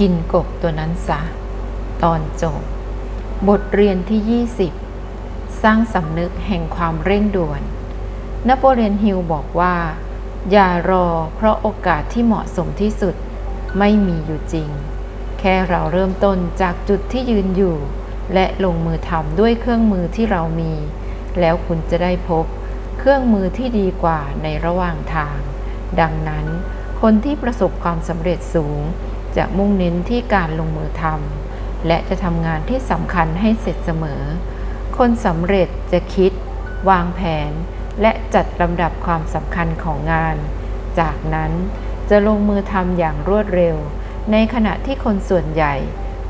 กินกบตัวนั้นซะ ตอนจบ บทเรียนที่ 20 สร้างสำนึกแห่งความเร่งด่วน นโปเลียนฮิลบอกว่า อย่ารอเพราะโอกาสที่เหมาะสมที่สุดไม่มีอยู่จริง แค่เราเริ่มต้นจากจุดที่ยืนอยู่ และลงมือทำด้วยเครื่องมือที่เรามี แล้วคุณจะได้พบเครื่องมือที่ดีกว่าในระหว่างทาง ดังนั้นคนที่ประสบความสำเร็จสูง จะมุ่งเน้นที่การลงมือทำและจะทำงานที่สำคัญให้เสร็จเสมอ คนสำเร็จจะคิด วางแผน และจัดลำดับความสำคัญของงาน จากนั้นจะลงมือทำอย่างรวดเร็ว ในขณะที่คนส่วนใหญ่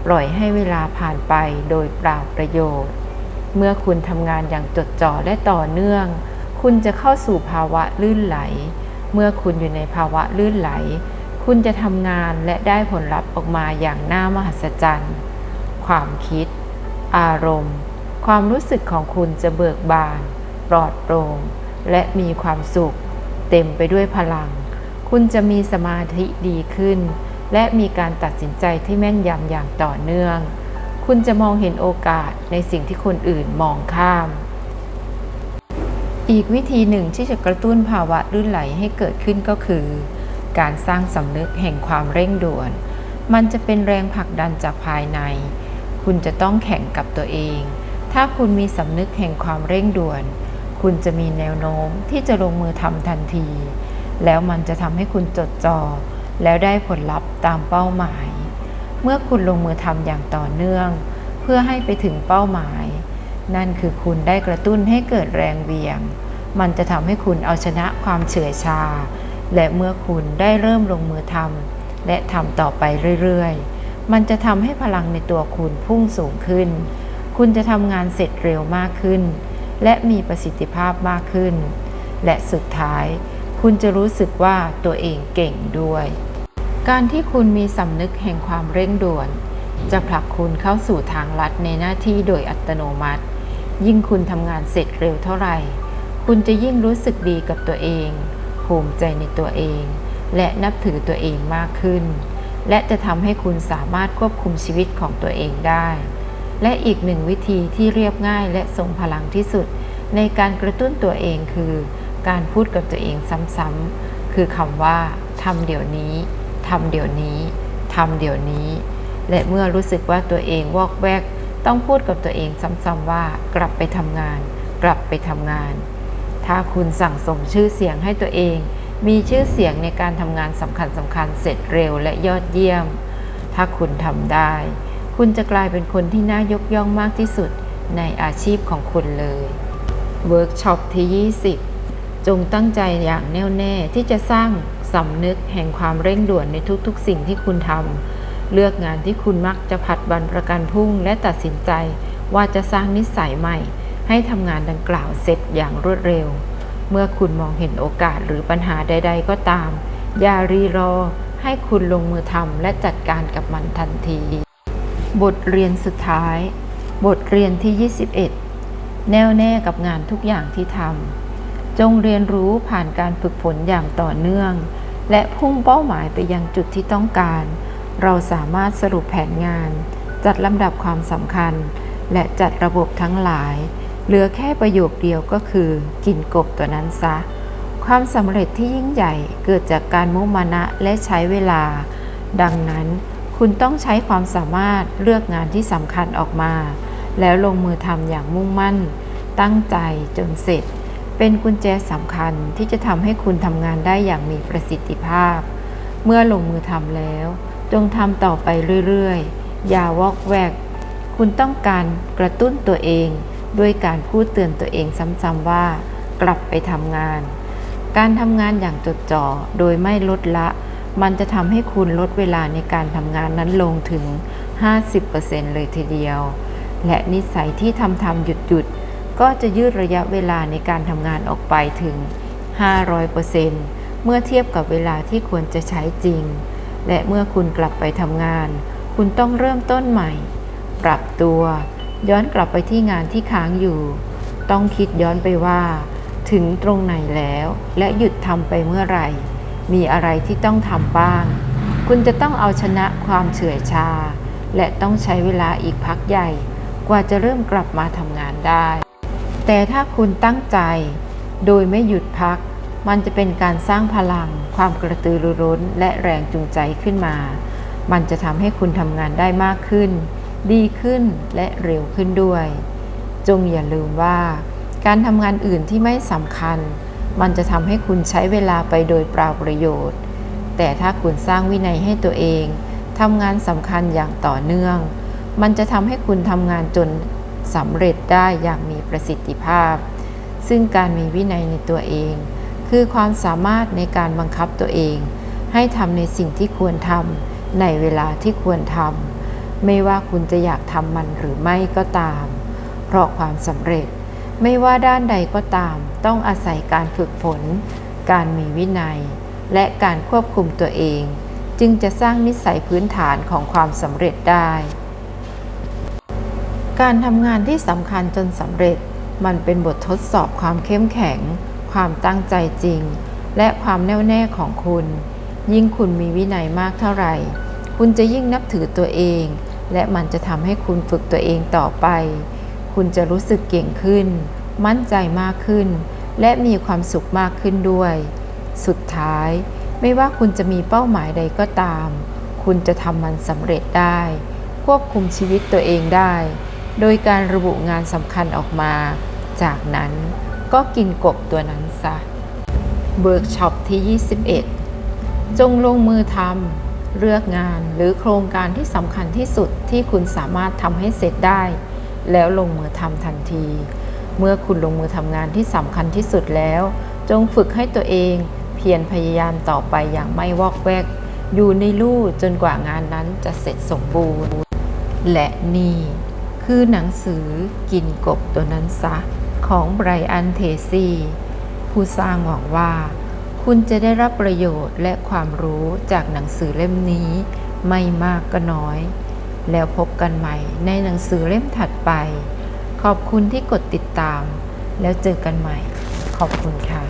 ปล่อยให้เวลาผ่านไปโดยเปล่าประโยชน์ เมื่อคุณทำงานอย่างจดจ่อและต่อเนื่อง คุณจะเข้าสู่ภาวะลื่นไหล เมื่อคุณอยู่ในภาวะลื่นไหล คุณจะทำงานและได้ผลลัพธ์ออกมาอย่างน่ามหัศจรรย์ ความคิด อารมณ์ ความรู้สึกของคุณจะเบิกบาน ปลอดโปร่ง และมีความสุข เต็มไปด้วยพลัง คุณจะมีสมาธิดีขึ้น และมีการตัดสินใจที่แม่นยำอย่างต่อเนื่อง คุณจะมองเห็นโอกาสในสิ่งที่คนอื่นมองข้ามอีกวิธีหนึ่งที่จะกระตุ้นภาวะลื่นไหลให้เกิดขึ้นก็คือ การสร้างสำนึกแห่งความเร่งด่วน มันจะเป็นแรงผลักดันจากภายใน คุณจะต้องแข่งกับตัวเอง ถ้าคุณมีสำนึกแห่งความเร่งด่วน คุณจะมีแนวโน้มที่จะลงมือทำทันที แล้วมันจะทำให้คุณจดจอ่อแล้วได้ผลลัพธ์ตามเป้าหมาย เมื่อคุณลงมือทำอย่างต่อเนื่อง เพื่อให้ไปถึงเป้าหมาย นั่นคือคุณได้กระตุ้นให้เกิดแรงเวียง มันจะทำให้คุณเอาชนะความเฉื่อยชา และเมื่อคุณได้เริ่มลงมือทำและทำต่อไปเรื่อยๆ มันจะทำให้พลังในตัวคุณพุ่งสูงขึ้น คุณจะทำงานเสร็จเร็วมากขึ้น และมีประสิทธิภาพมากขึ้น และสุดท้าย คุณจะรู้สึกว่าตัวเองเก่งด้วย การที่คุณมีสำนึกแห่งความเร่งด่วน จะผลักคุณเข้าสู่ทางลัดในหน้าที่โดยอัตโนมัติ ยิ่งคุณทำงานเสร็จเร็วเท่าไหร่ คุณจะยิ่งรู้สึกดีกับตัวเอง ภูมิใจในตัวเอง และนับถือตัวเองมากขึ้น และจะทำให้คุณสามารถควบคุมชีวิตของตัวเองได้ และอีกหนึ่งวิธีที่เรียบง่ายและทรงพลังที่สุด ในการกระตุ้นตัวเองคือ การพูดกับตัวเองซ้ำๆคือคำว่าทำเดี๋ยวนี้ทำเดี๋ยวนี้ทำเดี๋ยวนี้ และเมื่อรู้สึกว่าตัวเองวอกแวก ต้องพูดกับตัวเองซ้ำๆว่ากลับไปทำงาน กลับไปทำงาน ถ้าคุณสั่งสมชื่อเสียงให้ตัวเอง มีชื่อเสียงในการทำงานสำคัญสำคัญเสร็จเร็วและยอดเยี่ยม ถ้าคุณทำได้ คุณจะกลายเป็นคนที่น่ายกย่องมากที่สุดในอาชีพของคุณเลยเวิร์กช็อปที่ 20 จงตั้งใจอย่างแน่วแน่ที่จะสร้างสำนึกแห่งความเร่งด่วนในทุกๆ สิ่งที่คุณทำเลือกงานที่คุณมักจะผัดบันประกันพรุ่ง และตัดสินใจว่าจะสร้างนิสัยใหม่ ให้ทำงานดังกล่าวเสร็จอย่างรวดเร็ว เมื่อคุณมองเห็นโอกาสหรือปัญหาใด ๆ ก็ตาม อย่ารีรอ ให้คุณลงมือทำและจัดการกับมันทันที บทเรียนสุดท้าย บทเรียนที่ 21 แน่วแน่กับงานทุกอย่างที่ทำจงเรียนรู้ผ่านการฝึกฝนอย่างต่อเนื่อง และพุ่งเป้าหมายไปยังจุดที่ต้องการ เราสามารถสรุปแผนงาน จัดลำดับความสำคัญ และจัดระบบทั้งหลาย เหลือแค่ประโยคเดียวก็คือกินกบตัวนั้นซะ ความสำเร็จที่ยิ่งใหญ่เกิดจากการมุมานะและใช้เวลา ดังนั้นคุณต้องใช้ความสามารถเลือกงานที่สำคัญออกมา แล้วลงมือทำอย่างมุ่งมั่น ตั้งใจจนเสร็จ เป็นกุญแจสำคัญที่จะทำให้คุณทำงานได้อย่างมีประสิทธิภาพ เมื่อลงมือทำแล้ว จงทำต่อไปเรื่อยๆ อย่าวอกแวก คุณต้องการกระตุ้นตัวเอง ด้วยการพูดเตือนตัวเองซ้ำๆว่ากลับไปทำงาน การทำงานอย่างจดจ่อโดยไม่ลดละ มันจะทำให้คุณลดเวลาในการทำงานนั้นลงถึง 50%เลยทีเดียว และนิสัยที่ทำทำหยุดหยุดๆก็จะยืดระยะเวลาในการทำงานออกไปถึง 500%เมื่อเทียบกับเวลาที่ควรจะใช้จริง และเมื่อคุณกลับไปทำงาน คุณต้องเริ่มต้นใหม่ ปรับตัว ย้อนกลับไปที่งานที่ค้างอยู่ ต้องคิดย้อนไปว่า ถึงตรงไหนแล้ว และหยุดทำไปเมื่อไหร่ มีอะไรที่ต้องทำบ้าง คุณจะต้องเอาชนะความเฉื่อยชา และต้องใช้เวลาอีกพักใหญ่ กว่าจะเริ่มกลับมาทำงานได้ แต่ถ้าคุณตั้งใจ โดยไม่หยุดพัก มันจะเป็นการสร้างพลัง ความกระตือรือร้น และแรงจูงใจขึ้นมา มันจะทำให้คุณทำงานได้มากขึ้น ดีขึ้นและเร็วขึ้นด้วย จงอย่าลืมว่า การทำงานอื่นที่ไม่สำคัญ มันจะทำให้คุณใช้เวลาไปโดยเปล่าประโยชน์ แต่ถ้าคุณสร้างวินัยให้ตัวเองทำงานสำคัญอย่างต่อเนื่อง มันจะทำให้คุณทำงานจนสำเร็จได้อย่างมีประสิทธิภาพ ซึ่งการมีวินัยในตัวเอง คือความสามารถในการบังคับตัวเอง ให้ทำในสิ่งที่ควรทำในเวลาที่ควรทำ ไม่ว่าคุณจะอยากทำมันหรือไม่ก็ตาม เพราะความสำเร็จไม่ว่าด้านใดก็ตาม ต้องอาศัยการฝึกฝน การมีวินัย และการควบคุมตัวเอง จึงจะสร้างนิสัยพื้นฐานของความสำเร็จได้ การทำงานที่สำคัญจนสำเร็จ มันเป็นบททดสอบความเข้มแข็ง ความตั้งใจจริง และความแน่วแน่ของคุณ ยิ่งคุณมีวินัยมากเท่าไหร่ คุณจะยิ่งนับถือตัวเอง และมันจะทำให้คุณฝึกตัวเองต่อไป คุณจะรู้สึกเก่งขึ้น มั่นใจมากขึ้น และมีความสุขมากขึ้นด้วย สุดท้าย ไม่ว่าคุณจะมีเป้าหมายใดก็ตาม คุณจะทำมันสำเร็จได้ ควบคุมชีวิตตัวเองได้ โดยการระบุงานสำคัญออกมา จากนั้นก็กินกบตัวนั้นซะเวิร์กช็อปที่ 21 จงลงมือทำ เลือกงานหรือโครงการที่สำคัญที่สุดที่คุณสามารถทำให้เสร็จได้ แล้วลงมือทำทันที เมื่อคุณลงมือทำงานที่สำคัญที่สุดแล้ว จงฝึกให้ตัวเองเพียรพยายามต่อไปอย่างไม่วอกแวก อยู่ในลู่จนกว่างานนั้นจะเสร็จสมบูรณ์ และนี่คือหนังสือกินกบตัวนั้นซะ ของไบรอันเทซีผู้สร้างหวังว่า คุณจะได้รับประโยชน์และความรู้จากหนังสือเล่มนี้ ไม่มากก็น้อย แล้วพบกันใหม่ในหนังสือเล่มถัดไป ขอบคุณที่กดติดตาม แล้วเจอกันใหม่ ขอบคุณค่ะ